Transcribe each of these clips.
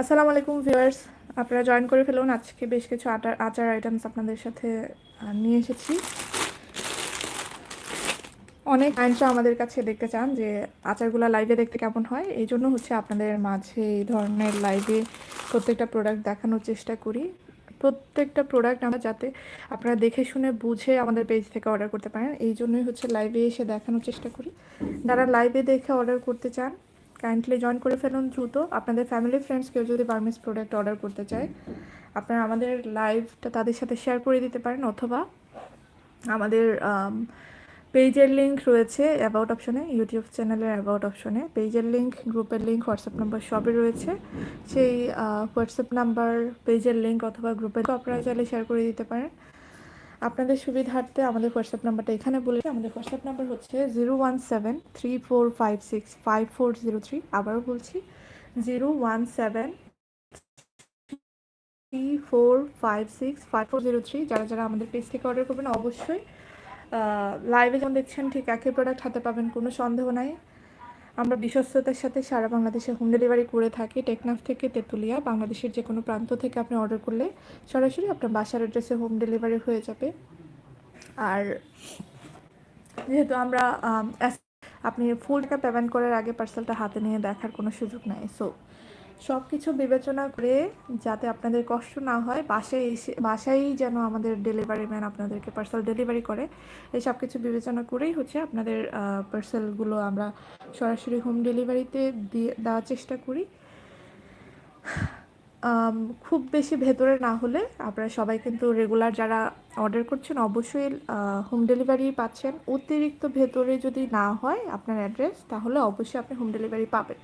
আসসালামু আলাইকুম ভিউয়ার্স। আপনারা জয়েন করে ফেলুন। আজকে বেশ কিছু আটার আচার আইটেমস আপনাদের সাথে নিয়ে এসেছি। অনেক আইনসা আমাদের কাছে দেখতে চান যে আচারগুলো লাইভে দেখতে কেমন হয়। এই জন্য হচ্ছে আপনাদের মাঝে এই ধরনের লাইভে প্রত্যেকটা প্রোডাক্ট দেখানোর চেষ্টা করি। প্রত্যেকটা প্রোডাক্ট আমরা যাতে আপনারা দেখে শুনে বুঝে আমাদের পেজ থেকে অর্ডার করতে পারেন। এই জন্যই হচ্ছে লাইভে এসে দেখানোর চেষ্টা করি। যারা লাইভে দেখে অর্ডার করতে চান কাইন্ডলি জয়েন করে ফেলুন দ্রুত। আপনাদের ফ্যামিলি ফ্রেন্ডস কেউ যদি বার্মিস প্রোডাক্ট অর্ডার করতে চায়, আপনারা আমাদের লাইভটা তাদের সাথে শেয়ার করে দিতে পারেন অথবা আমাদের পেজের লিঙ্ক রয়েছে অ্যাবাউট অপশনে ইউটিউব চ্যানেলের অ্যাবাউট অপশনে পেজের লিঙ্ক গ্রুপের লিঙ্ক হোয়াটসঅ্যাপ নাম্বার সবই রয়েছে। সেই হোয়াটসঅ্যাপ নাম্বার পেজের লিঙ্ক অথবা গ্রুপের আপনারা চাইলে শেয়ার করে দিতে পারেন। আপনাদের সুবিধার্থে আমাদের হোয়াটসঅ্যাপ নাম্বারটা এখানে বলে আমাদের হোয়াটসঅ্যাপ নাম্বার হচ্ছে zero one seven three four five six five four zero three আবারও বলছি zero one seven three four five six five four zero three যারা যারা আমাদের পেজ থেকে অর্ডার করবেন, অবশ্যই লাইভে যেমন দেখছেন, ঠিক একই প্রোডাক্ট হাতে পাবেন, কোনো সন্দেহ নাই। আমরা বিশ্বস্ততার সাথে সারা বাংলাদেশে হোম ডেলিভারি করে থাকি টেকনাফ থেকে তেঁতুলিয়া, বাংলাদেশের যে কোনো প্রান্ত থেকে আপনি অর্ডার করলে সরাসরি আপনার বাসার অ্যাড্রেসে হোম ডেলিভারি হয়ে যাবে। আর যেহেতু আমরা আপনি ফুল টাকা পেমেন্ট করার আগে পার্সেলটা হাতে নিয়ে দেখার কোনো সুযোগ নাই সো সব কিছু বিবেচনা করে যাতে আপনাদের কষ্ট না হয়, বাসায় এসে, বাসায় যেন আমাদের ডেলিভারি ম্যান আপনাদেরকে পার্সেল ডেলিভারি করে, এই সব কিছু বিবেচনা করেই হচ্ছে আপনাদের পার্সেলগুলো আমরা সরাসরি হোম ডেলিভারিতে দিয়ে, দেওয়ার চেষ্টা করি। খুব বেশি ভেতরে না হলে আপনারা সবাই কিন্তু রেগুলার যারা অর্ডার করছেন অবশ্যই হোম ডেলিভারি পাচ্ছেন। অতিরিক্ত ভেতরে যদি না হয় আপনার অ্যাড্রেস তাহলে অবশ্যই আপনি হোম ডেলিভারি পাবেন।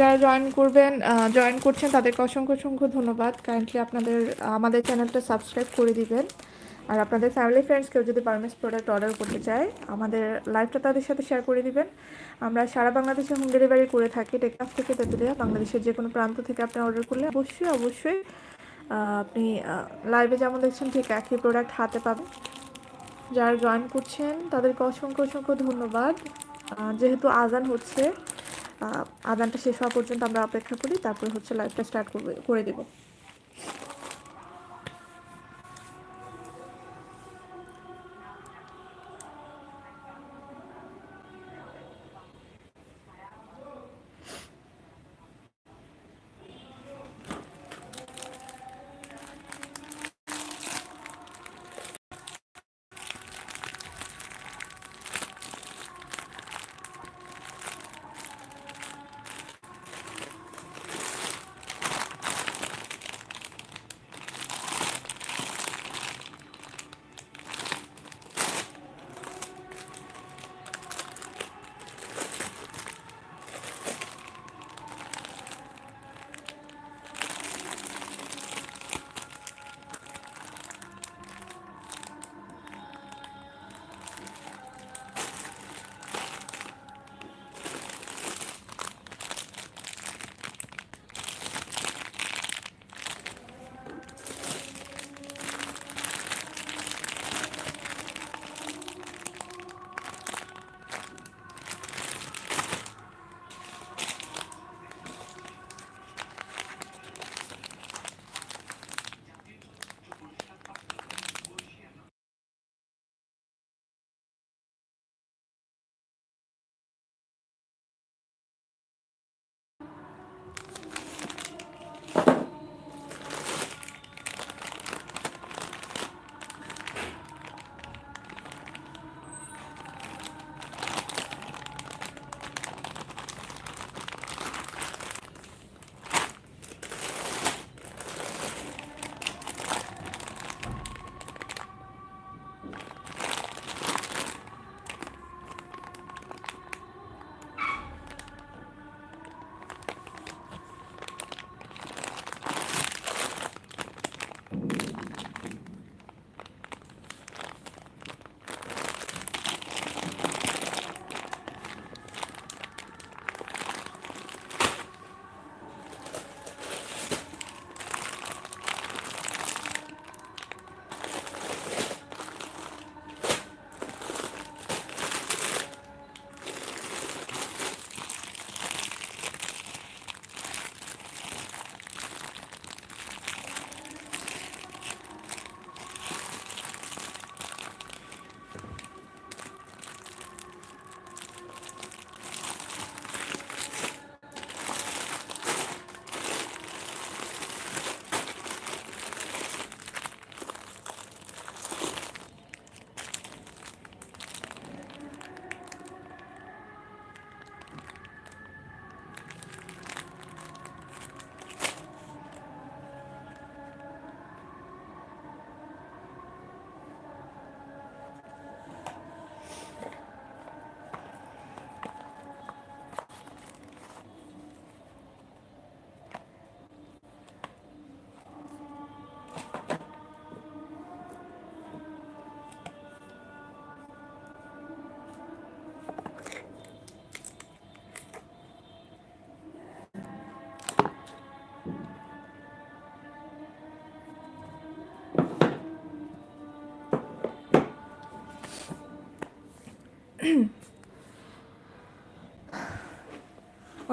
যারা জয়েন করবেন জয়েন করছেন, তাদেরকে অসংখ্য অসংখ্য ধন্যবাদ। কাইন্ডলি আপনাদের, আমাদের চ্যানেলটা সাবস্ক্রাইব করে দিবেন। আর আপনাদের ফ্যামিলি ফ্রেন্ডস কেউ যদি পারমিস প্রোডাক্ট অর্ডার করতে চায়, আমাদের লাইভটা তাদের সাথে শেয়ার করে দিবেন। আমরা সারা বাংলাদেশে হোম ডেলিভারি করে থাকি। টেকনাফ থেকে তেঁতুলিয়া, বাংলাদেশের যে কোনো প্রান্ত থেকে আপনি অর্ডার করলে অবশ্যই অবশ্যই আপনি লাইভে যেমন দেখছেন, ঠিক একই প্রোডাক্ট হাতে পাবেন। যারা জয়েন করছেন, তাদেরকে অসংখ্য অসংখ্য ধন্যবাদ। যেহেতু আজান হচ্ছে আহ, আজানটা শেষ হওয়া পর্যন্ত আমরা অপেক্ষা করি তারপরে হচ্ছে লাইভটা স্টার্ট করে দেব।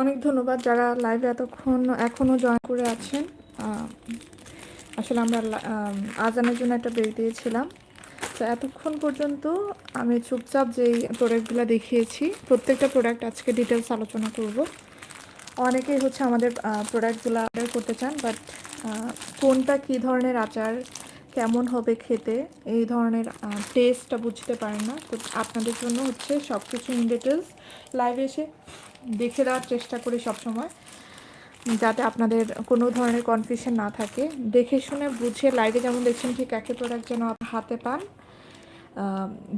অনেক ধন্যবাদ যারা লাইভে এতক্ষণ এখনও জয়েন করে আছেন। আসলে আমরা আজানের জন্য একটা ব্রেক দিয়েছিলাম। তো এতক্ষণ পর্যন্ত আমি চুপচাপ যেই প্রোডাক্টগুলো দেখিয়েছি, প্রত্যেকটা প্রোডাক্ট আজকে ডিটেলস আলোচনা করব। অনেকেই হচ্ছে আমাদের প্রোডাক্টগুলো অর্ডার করতে চান বাট কোনটা কী ধরনের আচার, কেমন হবে খেতে, এই ধরনের টেস্টটা বুঝতে পারেন না। তো আপনাদের জন্য হচ্ছে সব কিছু ইন ডিটেলস লাইভে এসে দেখে দেওয়ার চেষ্টা করি সবসময়, যাতে আপনাদের কোনো ধরনের কনফিউশন না থাকে। দেখে শুনে বুঝে লাইভে যেমন দেখছেন ঠিক একই প্রোডাক্ট যেন হাতে পান।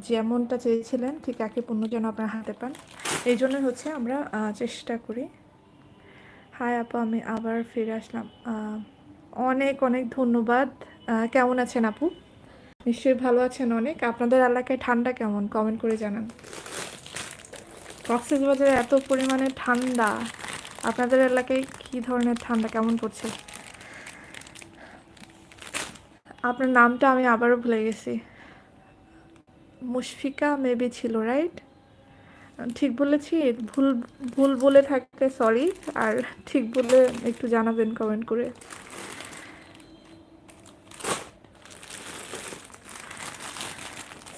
যেমনটা চেয়েছিলেন ঠিক একই পণ্য যেন আপনার হাতে পান। এই জন্যই হচ্ছে আমরা চেষ্টা করি। হাই আপা, আমি আবার ফিরে আসলাম। অনেক অনেক ধন্যবাদ। কেমন আছেন আপু? নিশ্চয়ই ভালো আছেন অনেক। আপনাদের এলাকায় ঠান্ডা কেমন? কমেন্ট করে জানান। কক্সবাজারে এত পরিমাণে ঠান্ডা, আপনাদের এলাকায় কী ধরনের ঠান্ডা, কেমন পড়ছে? আপনার নামটা আমি আবারও ভুলে গেছি। মুশফিকা মেবি ছিল রাইট ঠিক বলেছি? ভুল ভুল বলে থাকতে সরি আর ঠিক বলে একটু জানাবেন কমেন্ট করে।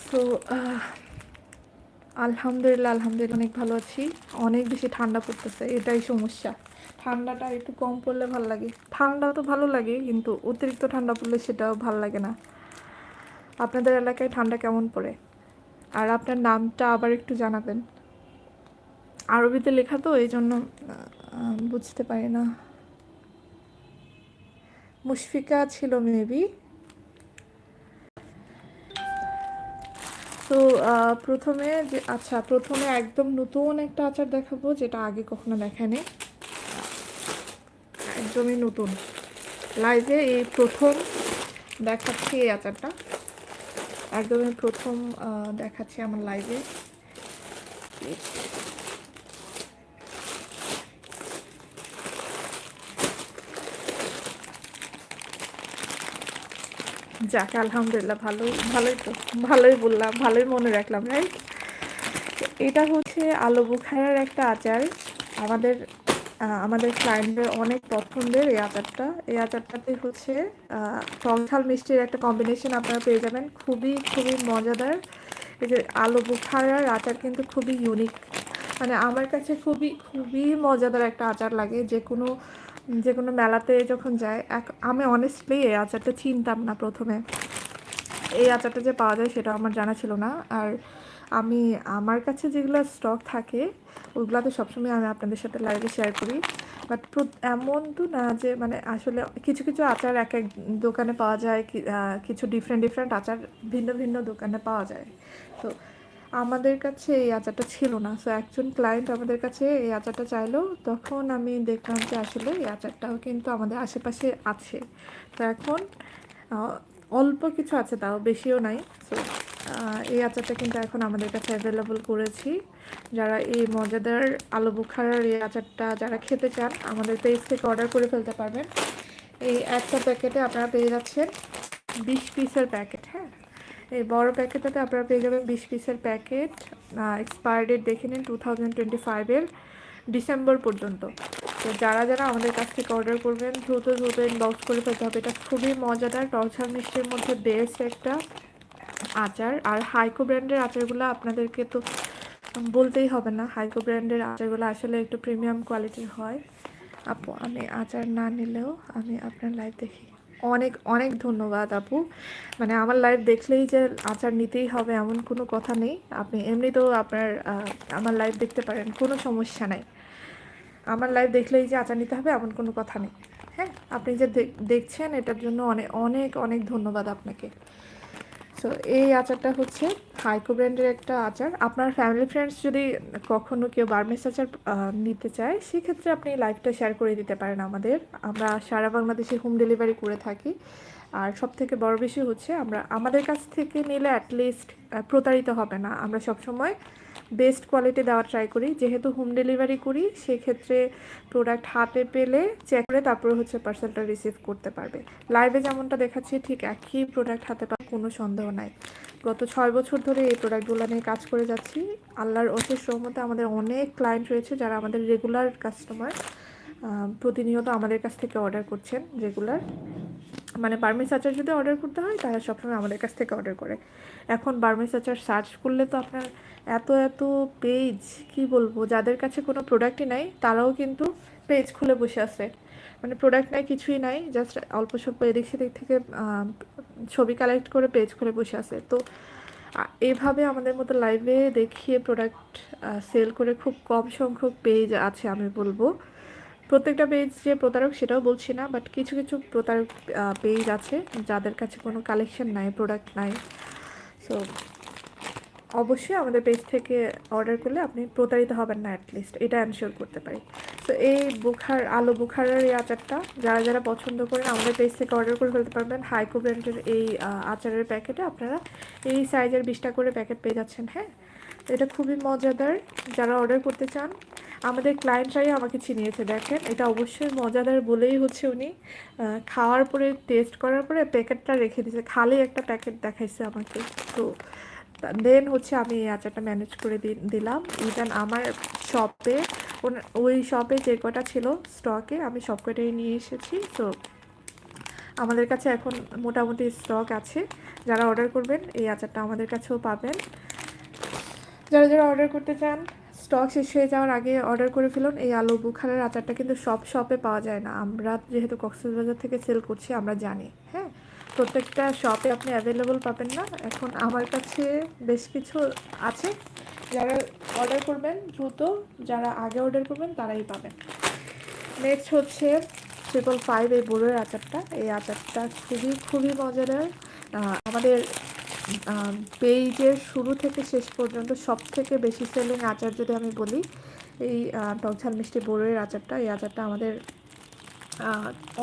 সো আলহামদুলিল্লাহ আলহামদুলিল্লাহ, অনেক ভালো আছি। অনেক বেশি ঠান্ডা পড়তেছে, এটাই সমস্যা। ঠান্ডাটা একটু কম পড়লে ভালো লাগে। ঠান্ডা তো ভালো লাগে, কিন্তু অতিরিক্ত ঠান্ডা পড়লে সেটাও ভালো লাগে না। আপনাদের এলাকায় ঠান্ডা কেমন পড়ে? আর আপনার নামটা আবার একটু জানাবেন। আরবিতে লেখা তো, এই জন্য বুঝতে পারি না। মুশফিকা ছিল মেবি তো প্রথমে যে আচ্ছা প্রথমে একদম নতুন একটা আচার দেখাবো, যেটা আগে কখনো দেখেনি একদমই নতুন। লাইভে এই প্রথম দেখাচ্ছি এই আচারটা। একদমই প্রথম দেখাচ্ছি আমার লাইভে। যাক আলহামদুলিল্লাহ ভালো ভালোই তো ভালোই বললাম ভালোই মনে রাখলাম রাইট এটা হচ্ছে আলু বুখারার একটা আচার। আমাদের আমাদের ক্লায়েন্টের অনেক পছন্দের এই আচারটা। এই আচারটাতে হচ্ছে আহ, টক ঝাল মিষ্টির একটা কম্বিনেশন আপনারা পেয়ে যাবেন। খুবই খুবই মজাদার। এই যে আলু বুখারার আচার কিন্তু খুবই ইউনিক মানে আমার কাছে খুবই খুবই মজাদার একটা আচার লাগে। যে কোনো যে কোনো মেলাতে যখন যায়, এক, আমি অনেস্টলি এই আচারটা চিনতাম না প্রথমে। এই আচারটা যে পাওয়া যায় সেটা আমার জানা ছিল না। আর আমি, আমার কাছে যেগুলো স্টক থাকে ওইগুলো তো সবসময় আমি আপনাদের সাথে লাইভে শেয়ার করি। বাট এমন তো না যে মানে আসলে কিছু কিছু আচার এক এক দোকানে পাওয়া যায় কিছু ডিফারেন্ট ডিফারেন্ট আচার ভিন্ন ভিন্ন দোকানে পাওয়া যায়। তো আমাদের কাছে এই আচারটা ছিল না। সো একজন ক্লায়েন্ট আমাদের কাছে এই আচারটা চাইলো। তখন আমি দেখলাম যে আসলে এই আচারটাও কিন্তু আমাদের আশেপাশে আছে। তো এখন অল্প কিছু আছে, তাও বেশিও নাই। সো এই আচারটা কিন্তু এখন আমাদের কাছে অ্যাভেলেবল করেছি। যারা এই মজাদার আলু বুখারার এই আচারটা যারা খেতে চান, আমাদের পেজ থেকে অর্ডার করে ফেলতে পারবেন। এই একটা প্যাকেটে আপনারা পেয়ে যাচ্ছেন বিশ পিসের প্যাকেট হ্যাঁ? এই বড় প্যাকেটটাতে আপনারা পেয়ে যাবেন বিশ পিসের প্যাকেট এক্সপায়ার ডেট দেখে নিন টু থাউজেন্ড টোয়েন্টি ফাইভের ডিসেম্বর পর্যন্ত। তো যারা যারা আমাদের কাছ থেকে অর্ডার করবেন, দ্রুত দ্রুত ইনবক্স করে ফেলতে হবে। এটা খুবই মজাদার টকঝাল মিষ্টির মধ্যে বেস্ট একটা আচার। আর হাইকো ব্র্যান্ডের আচারগুলো আপনাদেরকে তো বলতেই হবে না হাইকো ব্র্যান্ডের আচারগুলো আসলে একটু প্রিমিয়াম কোয়ালিটির হয়। আপু, আমি আচার না নিলেও আমি আপনার লাইভ দেখি। অনেক অনেক ধন্যবাদ আপু। মানে আমার লাইফ দেখলেই যে আচার নিতেই হবে এমন কোনো কথা নেই। আপনি এমনিতেও আপনার আমার লাইফ দেখতে পারেন, কোনো সমস্যা নাই। আমার লাইফ দেখলেই যে আচার নিতে হবে এমন কোনো কথা নেই। হ্যাঁ আপনি যে দেখছেন এটার জন্য অনেক অনেক অনেক ধন্যবাদ আপনাকে। সো এই আচারটা হচ্ছে হাইকো ব্র্যান্ডের একটা আচার। আপনার ফ্যামিলি ফ্রেন্ডস যদি কখনো কেউ বার্মেস আচার নিতে চায়, সেক্ষেত্রে আপনি লাইভটা শেয়ার করে দিতে পারেন আমাদের। আমরা সারা বাংলাদেশে হোম ডেলিভারি করে থাকি। আর সব থেকে বড় বিষয় হচ্ছে আমরা, আমাদের কাছ থেকে নিলে অ্যাটলিস্ট প্রতারিত হবে না। আমরা সবসময় বেস্ট কোয়ালিটি দেওয়ার ট্রাই করি। যেহেতু হোম ডেলিভারি করি, সেক্ষেত্রে প্রোডাক্ট হাতে পেলে চেক করে তারপরে হচ্ছে পার্সেলটা রিসিভ করতে পারবে। লাইভে যেমনটা দেখাচ্ছি, ঠিক একই প্রোডাক্ট হাতে পাওয়ার কোনো সন্দেহ নাই। গত ছয় বছর ধরে এই প্রোডাক্টগুলো নিয়ে কাজ করে যাচ্ছি। আল্লাহর অশেষ রহমতে আমাদের অনেক ক্লায়েন্ট রয়েছে যারা আমাদের রেগুলার কাস্টমার প্রতিনিয়ত আমাদের কাছ থেকে অর্ডার করছেন রেগুলার মানে বার্মিস আচার যদি অর্ডার করতে হয়, তাহলে সবসময় আমাদের কাছ থেকে অর্ডার করে। এখন বার্মিস আচার সার্চ করলে তো আপনার এত এত পেজ কি বলব? যাদের কাছে কোনো প্রোডাক্টই নাই, তারাও কিন্তু পেজ খুলে বসে আছে। মানে প্রোডাক্ট নাই, কিছুই নাই জাস্ট অল্প স্বল্প এদিক সেদিক থেকে ছবি কালেক্ট করে পেজ খুলে বসে আছে। তো এভাবে আমাদের মতো লাইভে দেখিয়ে প্রোডাক্ট সেল করে খুব কম সংখ্যক পেজ আছে, আমি বলব। প্রত্যেকটা পেজ যে প্রতারক সেটাও বলছি না বাট কিছু কিছু প্রতারক পেজ আছে যাদের কাছে কোনো কালেকশন নাই প্রোডাক্ট নাই। সো অবশ্যই আমাদের পেজ থেকে অর্ডার করলে আপনি প্রতারিত হবেন না অ্যাটলিস্ট এটা এনশিওর করতে পারি। তো এই বুখার, আলু বুখারের এই আচারটা যারা যারা পছন্দ করেন আমাদের পেজ থেকে অর্ডার করে ফেলতে পারবেন। হাইকো ব্র্যান্ডের এই আচারের প্যাকেটে আপনারা এই সাইজের বিশটা করে প্যাকেট পেয়ে যাচ্ছেন হ্যাঁ? এটা খুবই মজাদার। যারা অর্ডার করতে চান আমাদের ক্লায়েন্টরাই আমাকে চিনিয়েছে, দেখেন, এটা অবশ্যই মজাদার বলেই হচ্ছে উনি খাওয়ার পরে টেস্ট করার পরে প্যাকেটটা রেখে দিয়েছে, খালি একটা প্যাকেট দেখাইছে আমাকে। তো দেন হচ্ছে আমি এই আচারটা ম্যানেজ করে দিলাম। ইভেন আমার শপে ওই শপে যে কটা ছিল স্টকে আমি সব কটাই নিয়ে এসেছি। তো, আমাদের কাছে এখন মোটামুটি স্টক আছে। যারা অর্ডার করবেন, এই আচারটা আমাদের কাছেও পাবেন। যারা যারা অর্ডার করতে চান স্টক শেষ হয়ে যাওয়ার আগে অর্ডার করে ফেলুন। এই আলু বুখারের আচারটা কিন্তু সব শপে পাওয়া যায় না। আমরা যেহেতু কক্সবাজার থেকে সেল করছি, আমরা জানি। হ্যাঁ প্রত্যেকটা শপে আপনি অ্যাভেলেবল পাবেন না। এখন আমার কাছে বেশ কিছু আছে। যারা অর্ডার করবেন দ্রুত, যারা আগে অর্ডার করবেন তারাই পাবেন। নেক্সট হচ্ছে ট্রিপল ফাইভ এই বড়োর আচারটা। এই আচারটা খুবই খুবই মজাদার। আমাদের পেজের শুরু থেকে শেষ পর্যন্ত সব থেকে বেশি সেলিং আচার যদি আমি বলি, এই টকঝাল মিষ্টি বড়োয়ের আচারটা, এই আচারটা আমাদের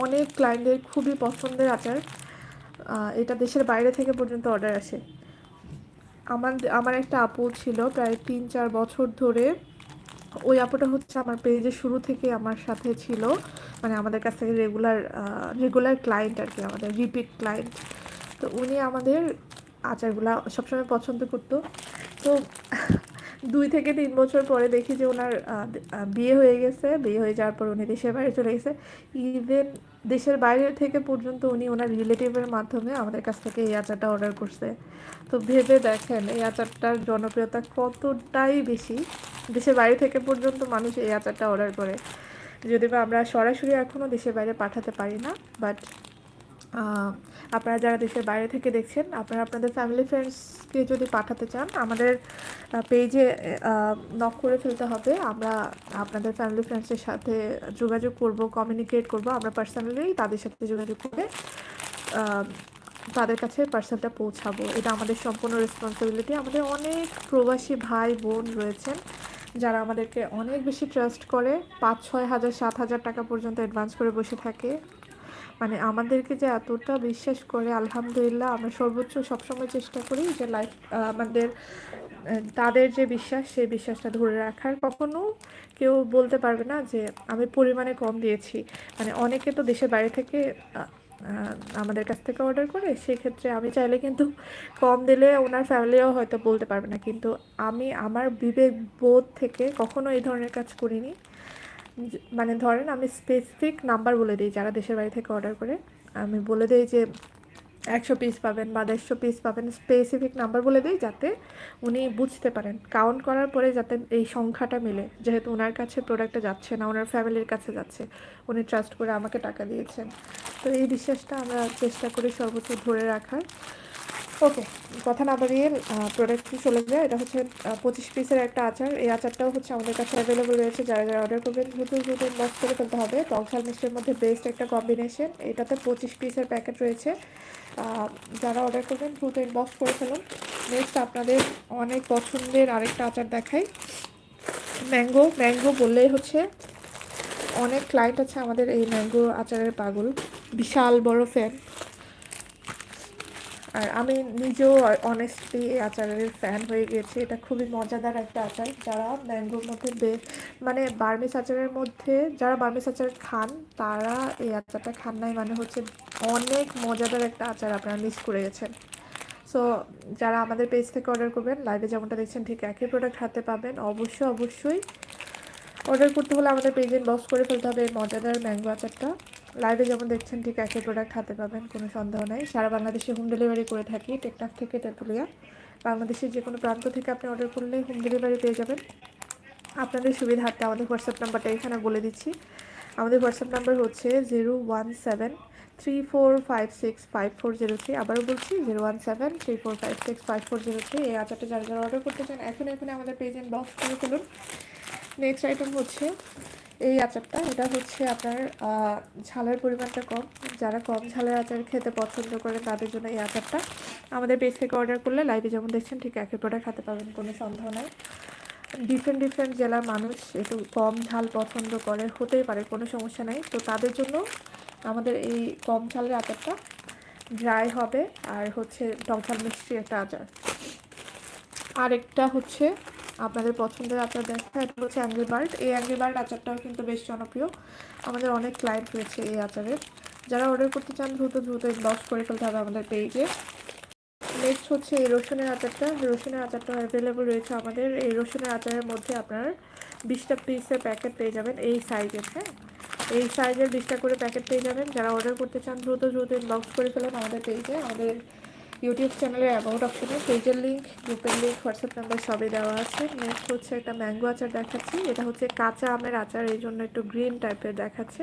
অনেক ক্লায়েন্টদের খুবই পছন্দের আচার। এটা দেশের বাইরে থেকে পর্যন্ত অর্ডার আসে। আমার আমার একটা আপু ছিল প্রায় তিন চার বছর ধরে। ওই আপুটা হচ্ছে আমার পেজের শুরু থেকে আমার সাথে ছিল। মানে আমাদের কাছ থেকে রেগুলার রেগুলার ক্লায়েন্ট আর কি, আমাদের রিপিট ক্লায়েন্ট তো উনি আমাদের আচারগুলা সবসময় পছন্দ করতো। তো দুই থেকে তিন বছর পরে দেখি যে ওনার বিয়ে হয়ে গেছে। বিয়ে হয়ে যাওয়ার পর উনি দেশের বাইরে চলে গেছে। ইভেন দেশের বাইরে থেকে পর্যন্ত উনি ওনার রিলেটিভের মাধ্যমে আমাদের কাছ থেকে এই আচারটা অর্ডার করছে। তো ভেবে দেখেন, এই আচারটার জনপ্রিয়তা কতটাই বেশি। দেশের বাইরে থেকে পর্যন্ত মানুষ এই আচারটা অর্ডার করে। যদি বা আমরা সরাসরি এখনও দেশের বাইরে পাঠাতে পারি না বাট আপনারা যারা দেশের বাইরে থেকে দেখছেন, আপনারা আপনাদের ফ্যামিলি ফ্রেন্ডসকে যদি পাঠাতে চান, আমাদের পেজে নক করে ফেলতে হবে। আমরা আপনাদের ফ্যামিলি ফ্রেন্ডসের সাথে যোগাযোগ করব কমিউনিকেট করব। আমরা পার্সোনালি তাদের সাথে যোগাযোগ করে তাদের কাছে পার্সেলটা পৌঁছাবো। এটা আমাদের সম্পূর্ণ রেসপন্সিবিলিটি আমাদের অনেক প্রবাসী ভাই বোন রয়েছেন, যারা আমাদেরকে অনেক বেশি ট্রাস্ট করে। পাঁচ, ছয় হাজার, সাত হাজার টাকা পর্যন্ত অ্যাডভান্স করে বসে থাকে। মানে আমাদেরকে যে এতটা বিশ্বাস করে, আলহামদুলিল্লাহ আমরা সর্বোচ্চ সবসময় চেষ্টা করি যে লাইফ আমাদের তাদের যে বিশ্বাস, সেই বিশ্বাসটা ধরে রাখার। কখনো কেউ বলতে পারবে না যে আমি পরিমাণে কম দিয়েছি। মানে অনেকে তো দেশের বাইরে থেকে আমাদের কাছ থেকে অর্ডার করে, সেক্ষেত্রে আমি চাইলে কিন্তু কম দিলে ওনার ফ্যামিলিও হয়তো বলতে পারবে না। কিন্তু আমি, আমার বিবেক বোধ থেকে কখনো এই ধরনের কাজ করিনি। মানে ধরেন আমি স্পেসিফিক নাম্বার বলে দিই যারা দেশের বাড়ি থেকে অর্ডার করে, আমি বলে দিই যে একশো পিস পাবেন বা দেড়শো পিস পাবেন স্পেসিফিক নাম্বার বলে দিই যাতে উনি বুঝতে পারেন। কাউন্ট করার পরে যাতে এই সংখ্যাটা মিলে, যেহেতু ওনার কাছে প্রোডাক্টটা যাচ্ছে না ওনার ফ্যামিলির কাছে যাচ্ছে, উনি ট্রাস্ট করে আমাকে টাকা দিয়েছেন। তো এই বিশ্বাসটা আমরা চেষ্টা করি সর্বোচ্চ ধরে রাখার। ওকে, কথা না বাড়িয়ে প্রোডাক্টটি চলে যায়? এটা হচ্ছে পঁচিশ পিসের একটা আচার। এই আচারটাও হচ্ছে আমাদের কাছে অ্যাভেলেবল রয়েছে। যারা যারা অর্ডার করবেন দ্রুত দ্রুত ইনবক্স করে ফেলতে হবে। টকঝাল মিষ্টির মধ্যে বেস্ট একটা কম্বিনেশন এটাতে পঁচিশ পিসের প্যাকেট রয়েছে। যারা অর্ডার করবেন, দ্রুত ইনবক্স করে ফেলুন। নেক্সট আপনাদের অনেক পছন্দের আরেকটা আচার দেখাই। ম্যাঙ্গো ম্যাঙ্গো বললেই হচ্ছে, অনেক ক্লায়েন্ট আছে আমাদের এই ম্যাঙ্গো আচারের পাগল। বিশাল বড় ফ্যান আর আমি নিজেও অনেস্টলি এই আচারের ফ্যান হয়ে গেছি এটা খুবই মজাদার একটা আচার। যারা ম্যাঙ্গোর মধ্যে বে মানে বার্মিস আচারের মধ্যে যারা বার্মিস আচার খান, তারা এই আচারটা খান নাই মানে হচ্ছে অনেক মজাদার একটা আচার আপনারা মিস করে গেছেন। সো যারা আমাদের পেজ থেকে অর্ডার করবেন লাইভে যেমনটা দেখছেন, ঠিক একই প্রোডাক্ট হাতে পাবেন। অবশ্যই অবশ্যই অর্ডার করতে হলে আমাদের পেজে বক্স করে ফেলতে হবে এই মজাদার ম্যাঙ্গো আচারটা। লাইভে যেমন দেখছেন, ঠিক একই প্রোডাক্ট হাতে পাবেন, কোনো সন্দেহ নেই। সারা বাংলাদেশে হোম ডেলিভারি করে থাকি টেকনাফ থেকে তেঁতুলিয়া। বাংলাদেশের যে কোনো প্রান্ত থেকে আপনি অর্ডার করলে হোম ডেলিভারি পেয়ে যাবেন। আপনাদের সুবিধার্থে আমাদের হোয়াটসঅ্যাপ নাম্বারটা এখানে বলে দিচ্ছি। আমাদের হোয়াটসঅ্যাপ নাম্বার হচ্ছে zero one seven three four five six five four zero three আবারও বলছি zero one seven three four five six five four zero three এই আচারটা যারা যারা অর্ডার করতে চান, এখন এখানে আমাদের পেজ বক্স করে ফেলুন। নেক্সট আইটেম হচ্ছে এই আচারটা, এটা হচ্ছে আপনার ঝালের পরিমাণটা কম। যারা কম ঝালের আচার খেতে পছন্দ করেন তাদের জন্য এই আচারটা। আমাদের পেজ থেকে অর্ডার করলে লাইভে যেমন দেখছেন, ঠিক একই প্রোডাক্ট হাতে পাবেন, কোনো সন্দেহ নাই। ডিফারেন্ট ডিফারেন্ট জেলার মানুষ একটু কম ঝাল পছন্দ করে, হতেই পারে, কোনো সমস্যা নেই। তো তাদের জন্য আমাদের এই কম ঝালের আচারটা ড্রাই হবে, আর হচ্ছে টক ঝাল মিষ্টি একটা আচার। আরেকটা হচ্ছে আপনাদের পছন্দের আচার দেখা এটা হচ্ছে অ্যাঙ্গি বার্ড এই অ্যাঙ্গি বার্ড আচারটাও কিন্তু বেশ জনপ্রিয়। আমাদের অনেক ক্লায়েন্ট রয়েছে এই আচারের। যারা অর্ডার করতে চান, দ্রুত দ্রুত ইনবক্স করে ফেলতে হবে আমাদের পেজে নেক্সট হচ্ছে এই রসুনের আচারটা। রসুনের আচারটা অ্যাভেলেবল রয়েছে আমাদের। এই রসুনের আচারের মধ্যে আপনার বিশটা পিসের প্যাকেট পেয়ে যাবেন এই সাইজের হ্যাঁ? এই সাইজের বিশটা করে প্যাকেট পেয়ে যাবেন। যারা অর্ডার করতে চান, দ্রুত দ্রুত ইনবক্স করে ফেলেন আমাদের পেজে আমাদের ইউটিউব চ্যানেলের অ্যাবাউট অপশনে পেজের লিঙ্ক গ্রুপের লিঙ্ক হোয়াটসঅ্যাপ নাম্বার সবই দেওয়া আছে। নেক্সট হচ্ছে একটা ম্যাঙ্গো আচার দেখাচ্ছি, এটা হচ্ছে কাঁচা আমের আচার, এই জন্য একটু গ্রিন টাইপের দেখাচ্ছে।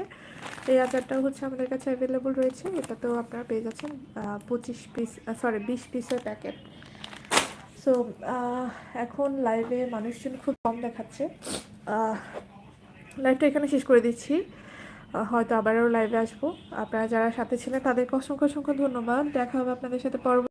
এই আচারটাও হচ্ছে আমাদের কাছে অ্যাভেলেবল রয়েছে, এটাতেও আপনারা পেয়ে যাচ্ছেন পঁচিশ পিস সরি বিশ পিসের প্যাকেট সো এখন লাইভে মানুষজন খুব কম দেখাচ্ছে। লাইভটা এখানে শেষ করে দিচ্ছি। হয়তো আবারও লাইভে আসব। আপনারা যারা সাথে ছিলেন তাদেরকে অসংখ্য অসংখ্য ধন্যবাদ। দেখা হবে আপনাদের সাথে পরবর্তী